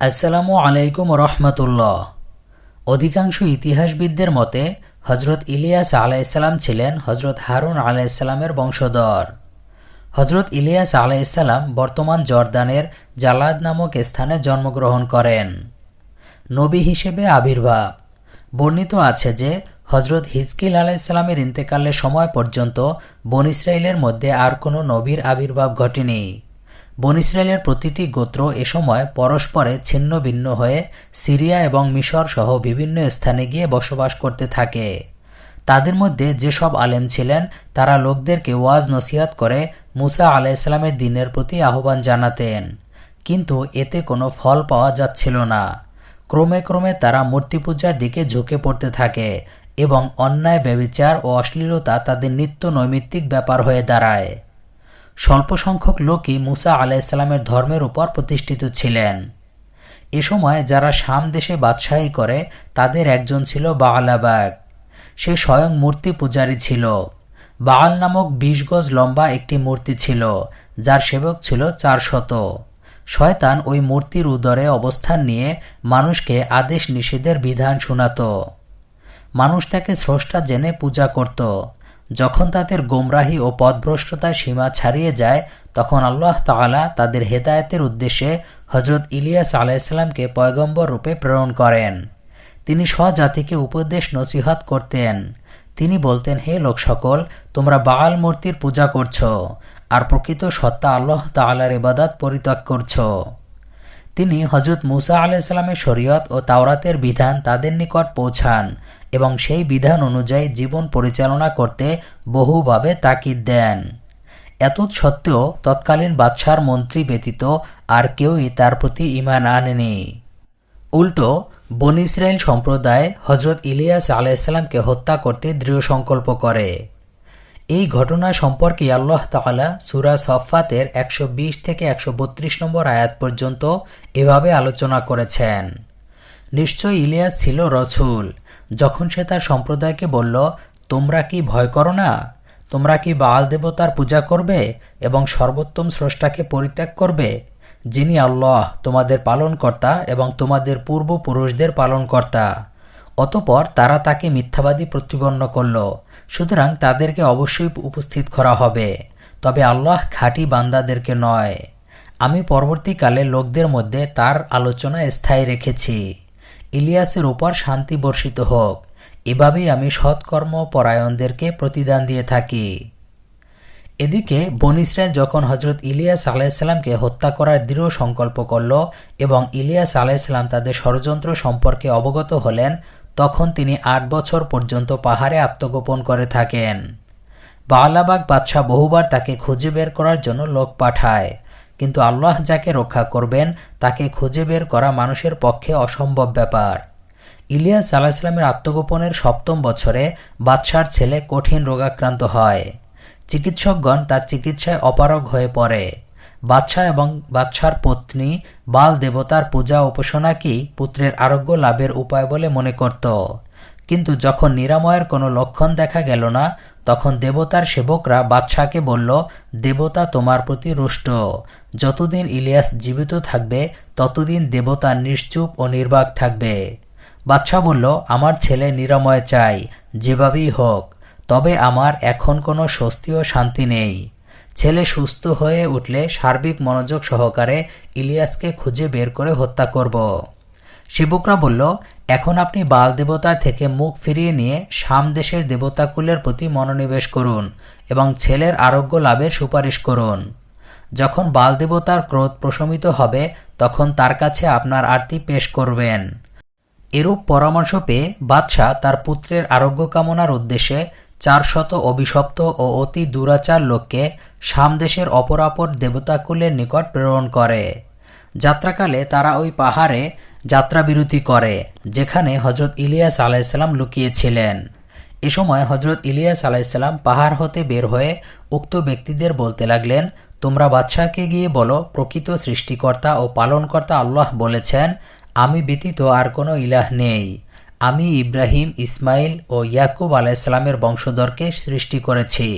আসসালামু আলাইকুম রহমতুল্লাহ। অধিকাংশ ইতিহাসবিদদের মতে হজরত ইলিয়াস আলাইসাল্লাম ছিলেন হজরত হারুন আলাইসাল্লামের বংশধর। হজরত ইলিয়াস আলাইসাল্লাম বর্তমান জর্দানের জালাদ নামক স্থানে জন্মগ্রহণ করেন। নবী হিসেবে আবির্ভাব। বর্ণিত আছে যে হজরত হিজকিল আলাইসাল্লামের ইন্তেকালের সময় পর্যন্ত বন ইসরায়েলের মধ্যে আর কোনো নবীর আবির্ভাব ঘটেনি। বন ইসরায়েলের প্রতিটি গোত্র এ সময় পরস্পরে ছিন্ন ভিন্ন হয়ে সিরিয়া এবং মিশর সহ বিভিন্ন স্থানে গিয়ে বসবাস করতে থাকে। তাদের মধ্যে যেসব আলেম ছিলেন, তারা লোকদেরকে ওয়াজ নসিহাত করে মুসা আলাইসাল্লামের দিনের প্রতি আহ্বান জানাতেন। কিন্তু এতে কোনো ফল পাওয়া যাচ্ছিল না। ক্রমে ক্রমে তারা মূর্তি পূজার দিকে ঝুঁকে পড়তে থাকে এবং অন্যায়, ব্যবিচার ও অশ্লীলতা তাদের নিত্য নৈমিত্তিক ব্যাপার হয়ে দাঁড়ায়। স্বল্প সংখ্যক লোকই মুসা আলাইসাল্লামের ধর্মের উপর প্রতিষ্ঠিত ছিলেন। এ সময় যারা শাম দেশে বাদশাহী করে, তাদের একজন ছিল বাআলাবাগ সে স্বয়ং মূর্তি পূজারী ছিল। বাআল নামক বিশ গজ লম্বা একটি মূর্তি ছিল, যার সেবক ছিল চার শত। শয়তান ওই মূর্তির উদরে অবস্থান নিয়ে মানুষকে আদেশ নিষেধের বিধান শোনাত। মানুষ তাকে স্রষ্টা জেনে পূজা করত। যখন তাদের গোমরাহি ও পথভ্রষ্টতার সীমা ছাড়িয়ে যায়, তখন আল্লাহ তাআলা তাদের হেদায়তের উদ্দেশ্যে হজরত ইলিয়াস আলাইসাল্লামকে পয়গম্বর রূপে প্রেরণ করেন। তিনি স্বজাতিকে উপদেশ নসিহত করতেন। তিনি বলতেন, হে লোক সকল, তোমরা বাল মূর্তির পূজা করছ আর প্রকৃত সত্তা আল্লাহ তাআলার ইবাদত পরিত্যাগ করছ। তিনি হজরত মুসা আলাইসাল্লামের শরীয়ত ও তাওরাতের বিধান তাদের নিকট পৌঁছান এবং সেই বিধান অনুযায়ী জীবন পরিচালনা করতে বহুভাবে তাকিদ দেন। এতৎ সত্ত্বেও তৎকালীন বাদশার মন্ত্রী ব্যতীত আর কেউই তার প্রতি ইমান আনেনি। উল্টো, বন ইসরায়েল সম্প্রদায় হজরত ইলিয়াস আলাইসাল্লামকে হত্যা করতে দৃঢ় সংকল্প করে। এই ঘটনা সম্পর্কে আল্লাহ তালা সুরা সফাতের একশো বিশ থেকে একশো বত্রিশ নম্বর আয়াত পর্যন্ত এভাবে আলোচনা করেছেন। নিশ্চয় ইলিয়াস ছিল রসুল। যখন সে তার সম্প্রদায়কে বলল, তোমরা কি ভয় করো না? তোমরা কি বাল দেবতার পূজা করবে এবং সর্বোত্তম স্রষ্টাকে পরিত্যাগ করবে? যিনি আল্লাহ, তোমাদের পালনকর্তা এবং তোমাদের পূর্বপুরুষদের পালনকর্তা। অতপর তারা তাকে মিথ্যাবাদী প্রতিপন্ন করল। সুতরাং তাদেরকে অবশ্যই উপস্থিত করা হবে। তবে আল্লাহ খাঁটি বান্দাদেরকে নয়। আমি পরবর্তীকালে লোকদের মধ্যে তার আলোচনা স্থায়ী রেখেছি। ইলিয়াসের উপর শান্তি বর্ষিত হোক। এভাবেই আমি সৎকর্ম পরায়ণদেরকে প্রতিদান দিয়ে থাকি। এদিকে বন ইসরায়েল যখন হজরত ইলিয়াস আলাইসাল্লামকে হত্যা করার দৃঢ় সংকল্প করল এবং ইলিয়াস আলাইসাল্লাম তাদের ষড়যন্ত্র সম্পর্কে অবগত হলেন, তখন তিনি আট বছর পর্যন্ত পাহাড়ে আত্মগোপন করে থাকেন। বালাবাগ বাদশাহ বহুবার তাকে খুঁজে বের করার জন্য লোক পাঠায়। কিন্তু আল্লাহ যাকে রক্ষা করবেন, তাকে খুঁজে বের করা মানুষের পক্ষে অসম্ভব ব্যাপার। ইলিয়াস আলাহিসাল্লামের আত্মগোপনের সপ্তম বছরে বাদশার ছেলে কঠিন রোগাক্রান্ত হয়। চিকিৎসকগণ তার চিকিৎসায় অপারগ হয়ে পড়ে। বাদশাহ এবং বাদশার পত্নী বাল দেবতার পূজা উপাসনাকেই পুত্রের আরোগ্য লাভের উপায় বলে মনে করত? কিন্তু যখন নিরাময়ের কোনো লক্ষণ দেখা গেল না, তখন দেবতার সেবকরা বাদশাহকে বলল, দেবতা তোমার প্রতি রুষ্ট। যতদিন ইলিয়াস জীবিত থাকবে, ততদিন দেবতা নিশ্চুপ ও নির্বাক থাকবে। বাদশাহ বলল, আমার ছেলে নিরাময় চাই, যেভাবেই হোক, তবে আমার এখন কোনো স্বস্তি ও শান্তি নেই। ছেলে সুস্থ হয়ে উঠলে সার্বিক মনোযোগ সহকারে ইলিয়াসকে খুঁজে বের করে হত্যা করব। শিবকরা বলল, এখন আপনি বাল দেবতার থেকে মুখ ফিরিয়ে নিয়ে সামদেশের দেবতাকুলের প্রতি মনোনিবেশ করুন এবং ছেলের আরোগ্য লাভের সুপারিশ করুন। যখন বাল দেবতার ক্রোধ প্রশমিত হবে, তখন তার কাছে আপনার আরতি পেশ করবেন। এরূপ পরামর্শ পেয়ে বাদশাহ তার পুত্রের আরোগ্য কামনার উদ্দেশ্যে চারশত অভিশপ্ত ও অতি দুরাচার লোককে সামদেশের অপরাপর দেবতাকুলের নিকট প্রেরণ করে। যাত্রাকালে তারা ওই পাহাড়ে যাত্রাবিরতি করে, যেখানে হজরত ইলিয়াস আলাইসাল্লাম লুকিয়েছিলেন। এ সময় হজরত ইলিয়াস আলাইসাল্লাম পাহাড় হতে বের হয়ে উক্ত ব্যক্তিদের বলতে লাগলেন, তোমরা বাদশাহকে গিয়ে বলো, প্রকৃত সৃষ্টিকর্তা ও পালনকর্তা আল্লাহ বলেছেন, আমি ব্যতীত আর কোনো ইলাহ নেই। আমি ইব্রাহিম, ইসমাইল ও ইয়াকুব আলাইসালামের বংশধরকে সৃষ্টি করেছি।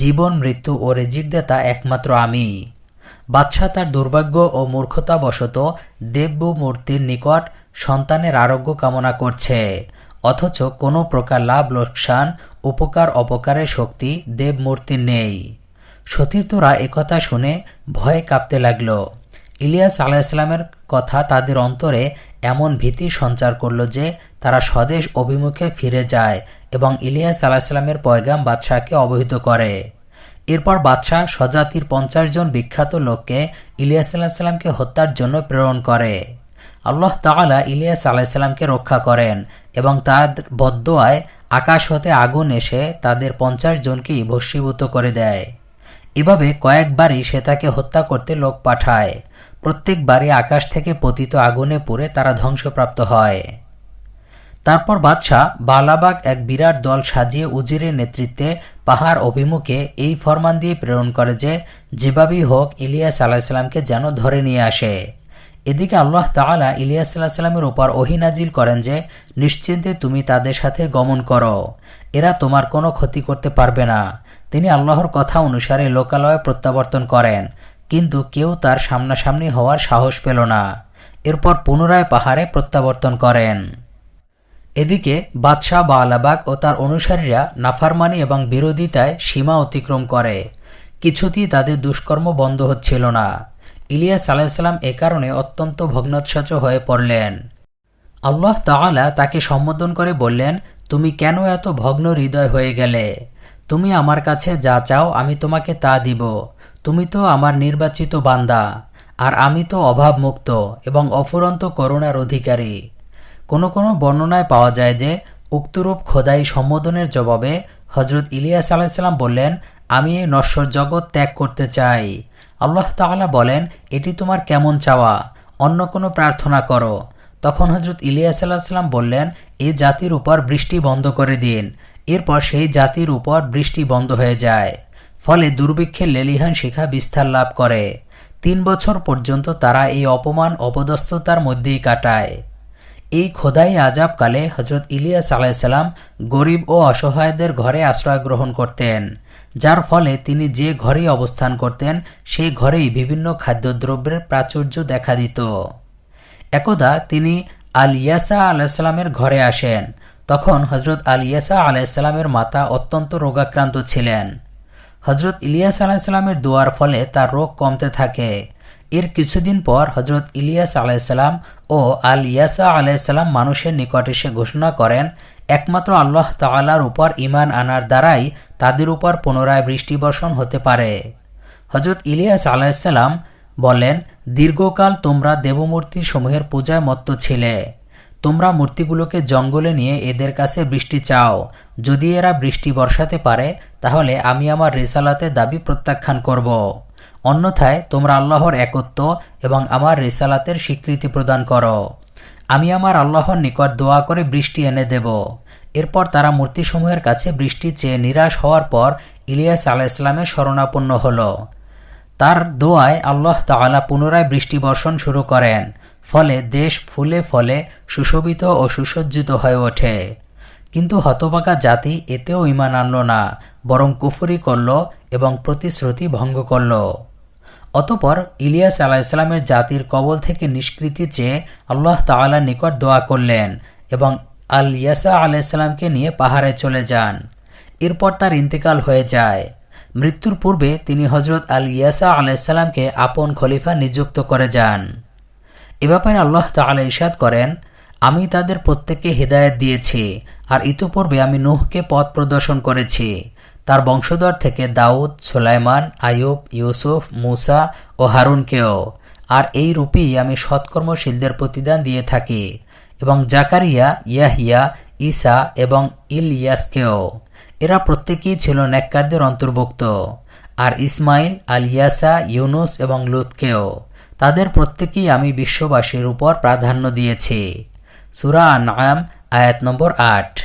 জীবন, মৃত্যু ও রেজিকদাতা একমাত্র আমি। বাদশাহ তার দুর্ভাগ্য ও মূর্খতাবশত দেব্য মূর্তির নিকট সন্তানের আরোগ্য কামনা করছে। অথচ কোনো প্রকার লাভ, লোকসান, উপকার, অপকারের শক্তি দেবমূর্তির নেই। সতীর্থরা একথা শুনে ভয়ে কাঁপতে লাগল। ইলিয়াস আলাইসালামের কথা তাদের অন্তরে এমন ভীতি সঞ্চার করল যে তারা স্বদেশ অভিমুখে ফিরে যায় এবং ইলিয়াস আলাহিসাল্লামের পয়গাম বাদশাহকে অবহিত করে। এরপর বাদশাহ স্বজাতির পঞ্চাশ জন বিখ্যাত লোককে ইলিয়াস আলাহিসাল্লামকে হত্যার জন্য প্রেরণ করে। আল্লাহ তাআলা ইলিয়াস আলাইসাল্লামকে রক্ষা করেন এবং তার বদ্দোয়ায় আকাশ হতে আগুন এসে তাদের পঞ্চাশ জনকেই ভস্মীভূত করে দেয়। এভাবে কয়েকবারই সে তাকে হত্যা করতে লোক পাঠায়। প্রত্যেকবারই আকাশ থেকে পতিত আগুনে পুড়ে তারা ধ্বংসপ্রাপ্ত হয়। তারপর বাদশাহ বালাবাগ এক বিরাট দল সাজিয়ে উজিরের নেতৃত্বে পাহাড় অভিমুখে এই ফরমান দিয়ে প্রেরণ করে যে, যেভাবেই হোক ইলিয়াস আলাহিসাল্লামকে যেন ধরে নিয়ে আসে। এদিকে আল্লাহ তাআলা ইলিয়াস সাল্লামের উপর ওহিনাজিল করেন যে, নিশ্চিন্তে তুমি তাদের সাথে গমন করো। এরা তোমার কোনো ক্ষতি করতে পারবে না। তিনি আল্লাহর কথা অনুসারে লোকালয়ে প্রত্যাবর্তন করেন, কিন্তু কেউ তার সামনাসামনি হওয়ার সাহস পেল না। এরপর পুনরায় পাহাড়ে প্রত্যাবর্তন করেন। এদিকে বাদশাহ বা আলাবাগ ও তার অনুসারীরা নাফারমানি এবং বিরোধিতায় সীমা অতিক্রম করে। কিছুতেই তাদের দুষ্কর্ম বন্ধ হচ্ছিল না। ইলিয়াস আলাইসাল্লাম এ কারণে অত্যন্ত ভগ্নোৎসচ হয়ে পড়লেন। আল্লাহ তাআলা তাকে সম্বোধন করে বললেন, তুমি কেন এত ভগ্ন হৃদয় হয়ে গেলে? তুমি আমার কাছে যা চাও আমি তোমাকে তা দিব। তুমি তো আমার নির্বাচিত বান্দা। আর আমি তো অভাবমুক্ত এবং অফুরন্ত করুণার অধিকারী। কোনো কোনো বর্ণনায় পাওয়া যায় যে, উক্তরূপ খোদাই সম্বোধনের জবাবে হজরত ইলিয়াস আলাইসাল্লাম বললেন, আমি এই নশ্বর জগৎ ত্যাগ করতে চাই। আল্লাহ তাআলা বলেন, এটি তোমার কেমন চাওয়া? অন্য কোনো প্রার্থনা করো। তখন হজরত ইলিয়াস আলাহিসাল্লাম বললেন, এ জাতির উপর বৃষ্টি বন্ধ করে দিন। এরপর সেই জাতির উপর বৃষ্টি বন্ধ হয়ে যায়। ফলে দুর্ভিক্ষের লেলিহান শিখা বিস্তার লাভ করে। তিন বছর পর্যন্ত তারা এই অপমান, অপদস্থতার মধ্যেই কাটায়। এই খোদাই আজাবকালে হজরত ইলিয়াস আলাইসাল্লাম গরিব ও অসহায়দের ঘরে আশ্রয় গ্রহণ করতেন, যার ফলে তিনি যে ঘরেই অবস্থান করতেন, সেই ঘরেই বিভিন্ন খাদ্যদ্রব্যের প্রাচুর্য দেখা দিত। একদা তিনি আল ইয়াসা আলাইসাল্লামের ঘরে আসেন। তখন হজরত আল ইয়াসা আলাইসাল্লামের মাতা অত্যন্ত রোগাক্রান্ত ছিলেন। হজরত ইলিয়াস আলাইসাল্লামের দোয়ার ফলে তার রোগ কমতে থাকে। এর কিছুদিন পর হজরত ইলিয়াস আলাইসাল্লাম ও আল ইয়াসা আলাইসাল্লাম মানুষের নিকট এসে ঘোষণা করেন, একমাত্র আল্লাহ তাআলার উপর ইমান আনার দ্বারাই তাদের উপর পুনরায় বৃষ্টিবর্ষণ হতে পারে। হজরত ইলিয়াস আলাইসাল্লাম বলেন, দীর্ঘকাল তোমরা দেবমূর্তি সমূহের পূজায় মত্ত ছিলে। তোমরা মূর্তিগুলোকে জঙ্গলে নিয়ে এদের কাছে বৃষ্টি চাও। যদি এরা বৃষ্টি বর্ষাতে পারে, তাহলে আমি আমার রেসালাতে দাবি প্রত্যাখ্যান করব। অন্যথায় তোমরা আল্লাহর একত্ব এবং আমার রেসালাতের স্বীকৃতি প্রদান করো। আমি আমার আল্লাহর নিকট দোয়া করে বৃষ্টি এনে দেব। এরপর তারা মূর্তিসমূহের কাছে বৃষ্টি চেয়ে নিরাশ হওয়ার পর ইলিয়াস আলাহ ইসলামের শরণাপন্ন হল। তার দোয়ায় আল্লাহ তাআলা পুনরায় বৃষ্টি বর্ষণ শুরু করেন। ফলে দেশ ফুলে ফলে সুশোভিত ও সুসজ্জিত হয়ে ওঠে। কিন্তু হতবাকা জাতি এতেও ইমান আনল না, বরং কুফরি করল এবং প্রতিশ্রুতি ভঙ্গ করল। অতপর ইলিয়াস আলাইসালামের জাতির কবল থেকে নিষ্কৃতি চেয়ে আল্লাহ তাআলার নিকট দোয়া করলেন এবং আল ইয়াসা আলাইসাল্লামকে নিয়ে পাহাড়ে চলে যান। এরপর তার ইন্তেকাল হয়ে যায়। মৃত্যুর পূর্বে তিনি হজরত আল ইয়াসা আলাইসাল্লামকে আপন খলিফা নিযুক্ত করে যান। এ ব্যাপারে আল্লাহ তাআলা ইশাদ করেন, আমি তাদের প্রত্যেককে হেদায়েত দিয়েছি, আর ইতোপূর্বে আমি নুহকে পথ প্রদর্শন করেছি। তার বংশধর থেকে দাউদ, সুলাইমান আয়ুব ইউসুফ, মুসা ও হারুনকেও। আর এই রূপেই আমি সৎকর্মশীলদের প্রতিদান দিয়ে থাকি, এবং জাকারিয়া, ইয়াহিয়া ইসা এবং ইলিয়াসকেও। এরা প্রত্যেকেই ছিল নেককারদের অন্তর্ভুক্ত। আর ইসমাইল আল ইয়াসা ইউনুস এবং লুতকেও। তাদের প্রত্যেকেই আমি বিশ্ববাসীর উপর প্রাধান্য দিয়েছি। সুরা নাম আয়াত নম্বর আট।